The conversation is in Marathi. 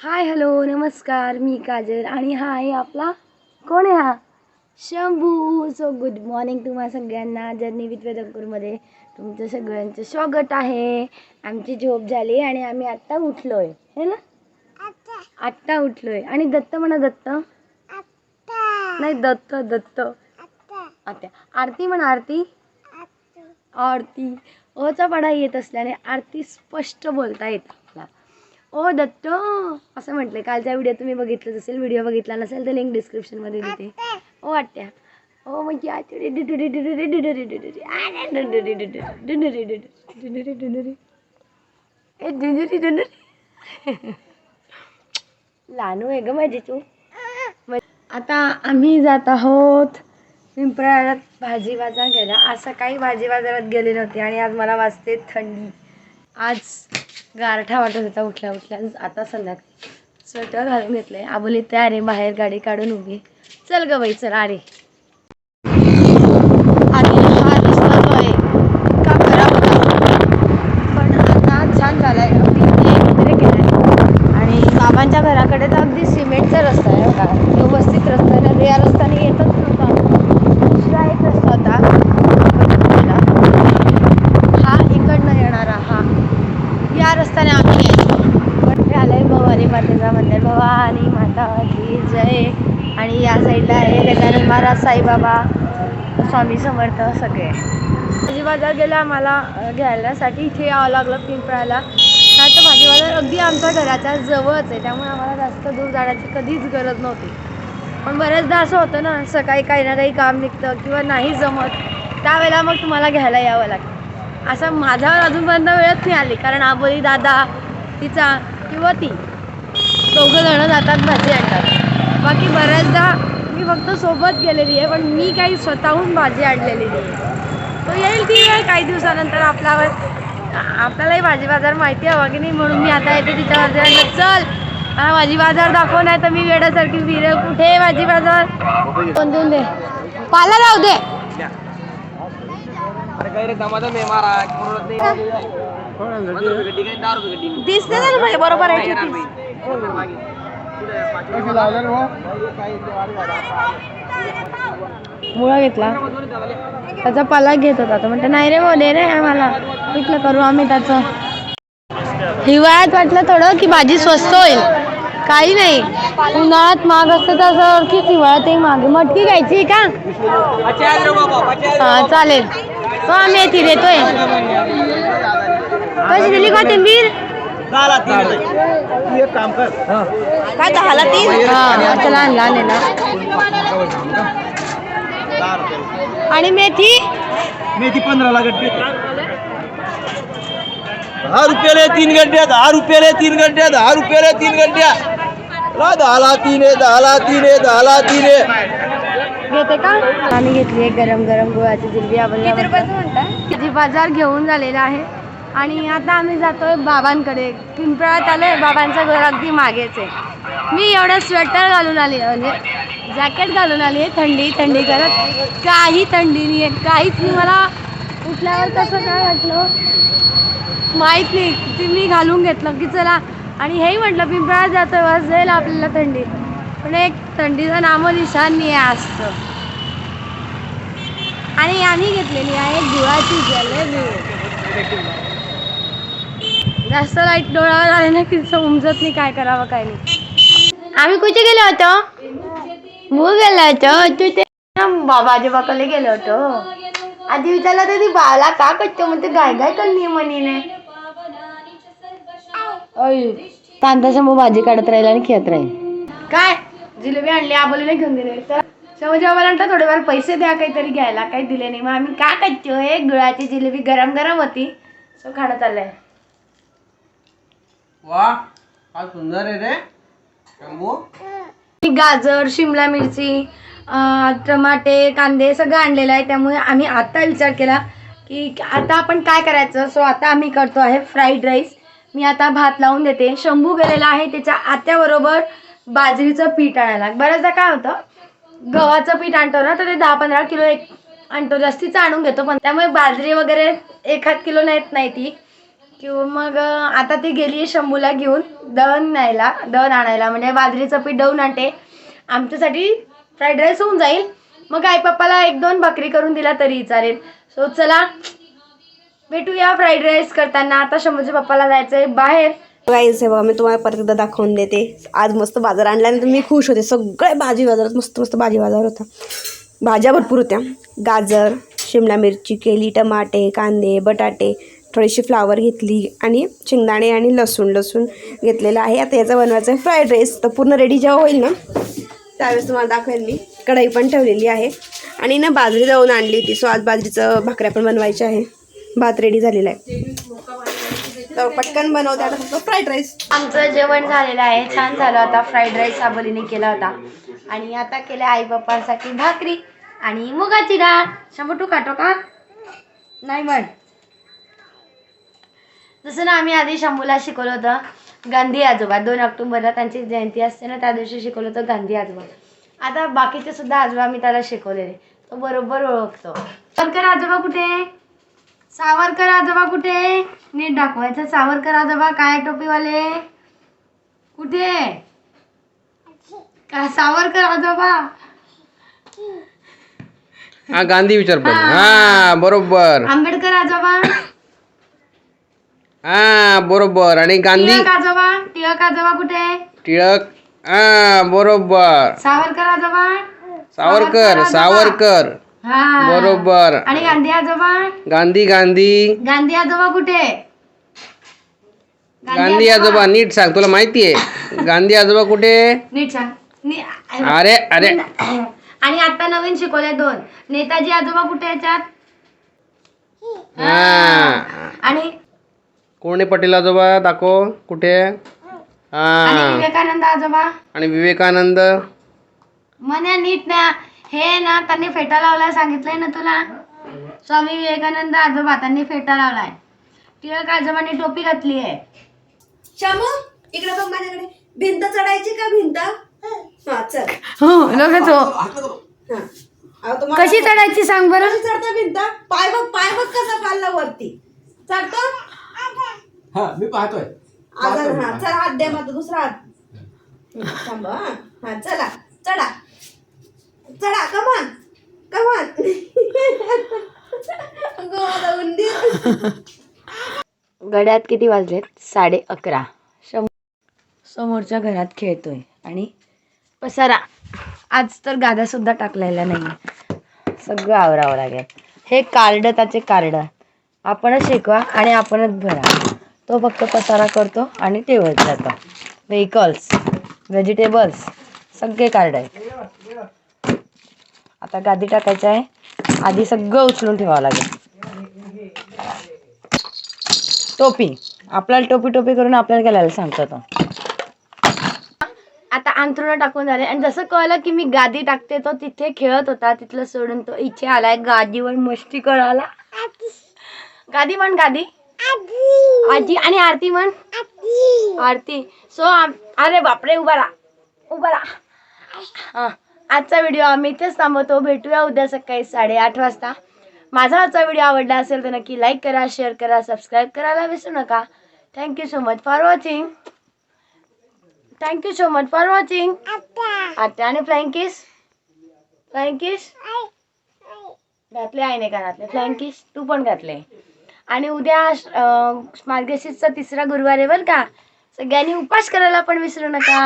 हाय हॅलो नमस्कार मी काजल आणि हा आहे आपला कोण आहे हा शंभू. सो गुड मॉर्निंग तुम्हा सगळ्यांना जर्नी विथ वेदंकूरमध्ये तुमचं सगळ्यांचं स्वागत आहे. आमची झोप झाली आणि आम्ही आत्ता उठलो आहे है ना? आत्ता. उठलो आहे आणि दत्त म्हणा दत्त. नाही दत्त दत्त. आता आरती म्हणा आरती. आरती. अचा पडा येत असल्याने आरती स्पष्ट बोलता येत. ओ दत्त असं म्हटलं कालचा व्हिडिओ तुम्ही बघितलंच असेल व्हिडिओ बघितला नसेल तर लिंक डिस्क्रिप्शनमध्ये देते ओ आत्या ओ म्हणजे लानू आहे ग माझी तू आता आम्ही जात आहोत पिंपळात भाजी बाजार गेला आज सकाळी भाजी बाजारात गेले नव्हते आणि आज मला वाजते थंडी आज गारठा वाटत होता उठल्या उठल्या. आता संध्याकाळी स्वेटर घालून घेतलंय. आबोली तयार अरे बाहेर गाडी काढून उभी. चल ग बाई चल अरे आधी हा रस्ता जो आहे का खराब होता पण आता छान झालाय अगदी clean वगैरे केलाय आणि बाबांच्या घराकडे तर अगदी सिमेंटचा रस्ता आहे बघा व्यवस्थित रस्ता आहे ना या रस्त्याने येतच नव्हता दुसरा एक रस्ता होता इकडून गेला. हा इकडनं येणारा हा या रस्त्याने आम्ही यायचो पण हे आलंय भवानी मातेचं मंदिर भवानी माता की जय आणि या साईडला आहे गजानन महाराज साईबाबा स्वामी समर्थ सगळे. भाजी बाजार गेला मला घ्यायलासाठी. इथे यावं लागलं पिंपळाला नाही तर भाजी बाजार अगदी आमच्या घराच्या जवळच आहे. त्यामुळे आम्हाला जास्त दूर जाण्याची कधीच गरज नव्हती. पण बऱ्याचदा असं होतं ना सकाळी काही ना काही काम निघतं किंवा नाही जमत त्यावेळेला मग तुम्हाला घ्यायला यावं लागतं. असं माझ्यावर अजूनपर्यंत वेळच नाही आली. कारण आबोली दादा तिचा किंवा ती दोघं जणं जातात भाजी आणतात. बाकी बऱ्याचदा मी फक्त सोबत गेलेली आहे पण मी काही स्वतःहून भाजी आणलेली नाही. तो येईल ती वेळ काही दिवसानंतर आपल्यावर आपल्यालाही भाजी बाजार माहिती हवा की नाही म्हणून मी आता येते तिच्यावर जायला चल मला भाजी बाजार दाखव नाही तर मी वेड्यासारखी फिरेल कुठे आहे भाजी बाजार? कोण देऊन दे? पाला राहू दे. दिसते ना बरोबर आहे ती. मुळा घेतला. त्याचा पाला घेत होता तो. म्हणतो नाही रे भाऊ दे रे आम्हाला. इथलं करू आम्ही त्याचं. हिवाळ्यात वाटलं थोडं की भाजी स्वस्त होईल. काही नाही. उन्हाळ्यात महाग असतं तर असं अर्थीच हिवाळ्यातही मागे मटकी घ्यायची का? हा चालेल. तो आम्ही येथे देतोय. कशी दिली कोथिंबीर? दहाला तीन तू एक काम कर काय दहाला तीन हा आता लहान लहान आहे ना. दहा रुपये आणि मेथी? मेथी पंधराला गड्डी. दहा रुपयाले तीन गड्ड्या दहा रुपयाले तीन गड्ड्या दहा रुपयाले तीन गड्ड्या. ला दहाला तीन आहे दहाला तीन आहे दहाला तीन आहे. घेते का? आम्ही घेतली आहे गरम गरम गुळाची जिलबी आवडल्या जी बाजार घेऊन झालेला आहे. आणि आता आम्ही जातोय बाबांकडे. पिंपळात आलोय बाबांचं घर अगदी मागेच आहे. मी एवढं स्वेटर घालून आली म्हणजे जॅकेट घालून आली आहे थंडी थंडी करत काही थंडी नाही आहे काहीच नाही. मला उठल्यावर कसं काय वाटलं? माहीत नाही. ती मी घालून घेतलं की चला. आणि हेही म्हटलं पिंपळात जातोय बस जाईल आपल्याला थंडी. पण एक थंडीचं नामोनिशान नाही आहे असतं आणि आम्ही घेतलेली आहे गुळाची जलेबी. जास्त लाइट डोळ्यावर आले ना की समजत नाही काय करावं काय नाही. आम्ही कुठे गेलो होतो? भू गेलो होतो. तू ते बाबा आजोबाकडे गेलो होतो. आधी विचारलं तर ती बाला का करतो म्हणते गाय गाय म्हणीने अय तांदळाच्या मग भाजी काढत राहील आणि खेळत राहील. काय? जिलेबी आणली आबोलीला घेऊन दिले तर समज म्हटलं थोडेफार पैसे द्या काहीतरी घ्यायला. काही दिले नाही. मग आम्ही काय करतोय गुळाची जिलेबी गरम गरम होती. सो खाणं चाललंय. वा काय सुंदर आहे रे. शंभू? गाजर शिमला मिरची अं, टमाटे कांदे सगळं आणलेलं आहे. त्यामुळे आम्ही आता विचार केला की आता आपण काय करायचं? सो आता आम्ही करतो आहे फ्राईड राईस मी आता भात लावून देते. शंभू गेलेला आहे त्याच्या आत्याबरोबर बाजरीचं पीठ आणायला. बऱ्याचदा काय होतं गव्हाचं पीठ आणतो ना तर ते दहा पंधरा किलो एक आणतो. जास्तीचं आणून घेतो पण त्यामुळे बाजरी वगैरे एखाद किलो नेत नाही ती. किंवा मग आता ती गेली आहे शंभूला घेऊन दळण न्यायला दळण आणायला. म्हणजे बाजरीचं पीठ दळून आणते. आमच्यासाठी फ्राईड राईस होऊन जाईल. मग आई पप्पाला एक दोन भाकरी करून दिला तरी चालेल. सो चला भेटूया फ्राईड राईस करताना. आता शंभूच्या पप्पाला जायचं आहे बाहेर. गाईज हे बघा मी तुम्हाला परत एकदा दाखवून देते. आज मस्त बाजार आणल्यानंतर मी खुश होते. सगळे भाजी बाजारात मस्त मस्त भाजी बाजार होता. भाज्या भरपूर होत्या. गाजर शिमला मिरची केली टमाटे कांदे बटाटे थोडीशी फ्लावर घेतली आणि शेंगदाणे आणि लसूण लसूण घेतलेलं आहे. आता याचा बनवायचा आहे फ्राईड राईस. तर पूर्ण रेडी जेव्हा होईल ना त्यावेळेस तुम्हाला दाखवेल मी. कढई पण ठेवलेली आहे. आणि ना बाजरी जाऊन आणली होती. सो आज बाजरीचं भाकऱ्या पण बनवायच्या आहे. भात रेडी झालेला आहे. तर पटकन बनवते आता फक्त फ्राईड राईस. आमचं जेवण झालेलं आहे. छान झालं होता फ्राईड राईस साबलीने केला होता. आणि आता केलं आई बाप्पासाठी भाकरी आणि मुगाची डाळ. शंभर टू काटो का नाही म्हण. जसं ना आम्ही आधी शंभूला शिकवलं होतं गांधी आजोबा. दोन ऑक्टोबरला त्यांची जयंती असते ना त्या दिवशी शिकवलं होतं गांधी आजोबा. आता बाकीचे सुद्धा आजोबा मी त्याला शिकवलेले. तो बरोबर ओळखतो. सावरकर आजोबा कुठे? सावरकर आजोबा कुठे? नीट दाखवायचं. सावरकर आजोबा काय टोपीवाले? कुठे? का सावरकर आजोबा? हा गांधी विचार पण हा बरोबर. आंबेडकर आजोबा? हा बरोबर. आणि गांधी टिळक आजोबा टिळक आजोबा कुठे? टिळक हा बरोबर. सावरकर आजोबा? सावरकर सावरकर. हा. बरोबर. आणि गांधी आजोबा? गांधी गांधी. गांधी आजोबा कुठे? गांधी आजोबा नीट सांग. तुला माहिती आहे. गांधी आजोबा कुठे? नीट सांग. नी- अरे अरे. आणि आता नवीन शिकवले दोन. नेताजी आजोबा कुठे याच्यात? हा. आणि कोण आहे पटेल आजोबा? दाखव. कुठे? आणि हा विवेकानंद आजोबा? आणि विवेकानंद? म्हणे नीट ना. हे ना त्यांनी फेटा लावलाय सांगितलंय ना तुला? स्वामी विवेकानंद आजोबा त्यांनी फेटा लावलाय. टिळक आजोबांनी टोपी घातली आहे. श्यामू इकडे बघ माझ्याकडे. भिंत चढायची का भिंत? हा चल हो लगेच हो. हा अहो, तुम्हाला कशी चढायची सांग बरं? कशी चढता भिंत? पाय बघ पाय बघ कसा खाल्ला वरती. चढतो? हा मी पाहतोय. आजार हा चल हात द्या माझा दुसरा हात. हं, थांब हा. हा चला चढा चढा कमान कमान उंदीर गड्यात किती वाजलेत? साडे अकरा. शं समोरच्या घरात खेळतोय आणि पसारा. आज तर गादा सुद्धा टाकलेला नाही सगळं आवरावं लागेल. हे कार्ड त्याचे कार्ड. आपणच शिकवा आणि आपणच भरा. तो फक्त पसारा करतो आणि ठेवत जातो. व्हेकल्स व्हेजिटेबल्स सगळे कार्ड आहेत. आता गादी टाकायचं आहे. आधी सगळं उचलून ठेवावं लागेल. टोपी. आपल्याला टोपी टोपी करून आपल्याला घालायला सांगतो तो. आता अंथरुणं टाकून झाले. आणि जसं कळलं की मी गादी टाकते तो तिथे खेळत होता. तिथलं सोडून तो इथे आलाय. गादीवर मस्ती करायला. गादी म्हण गादी. आजी आणि आरती म्हण. आरती. सो अरे बापरे उभा राहा. उभा राहा. हा आजचा व्हिडिओ आम्ही इथेच थांबवतो. भेटूया उद्या सकाळी साडेआठ वाजता. माझा आजचा व्हिडिओ आवडला असेल तर नक्की लाईक करा शेअर करा सबस्क्राईब करायला विसरू नका. Thank you so much for watching thank you so much for watching आता आणि फ्लाइंग किस? Flying kiss? घातले आहे नाही कानातले फ्लाइंग किस? तू पण घातले. आणि उद्या मार्गशीर्षचा तिसरा गुरुवार आहे बरं का? सगळ्यांनी उपास करायला पण विसरू नका.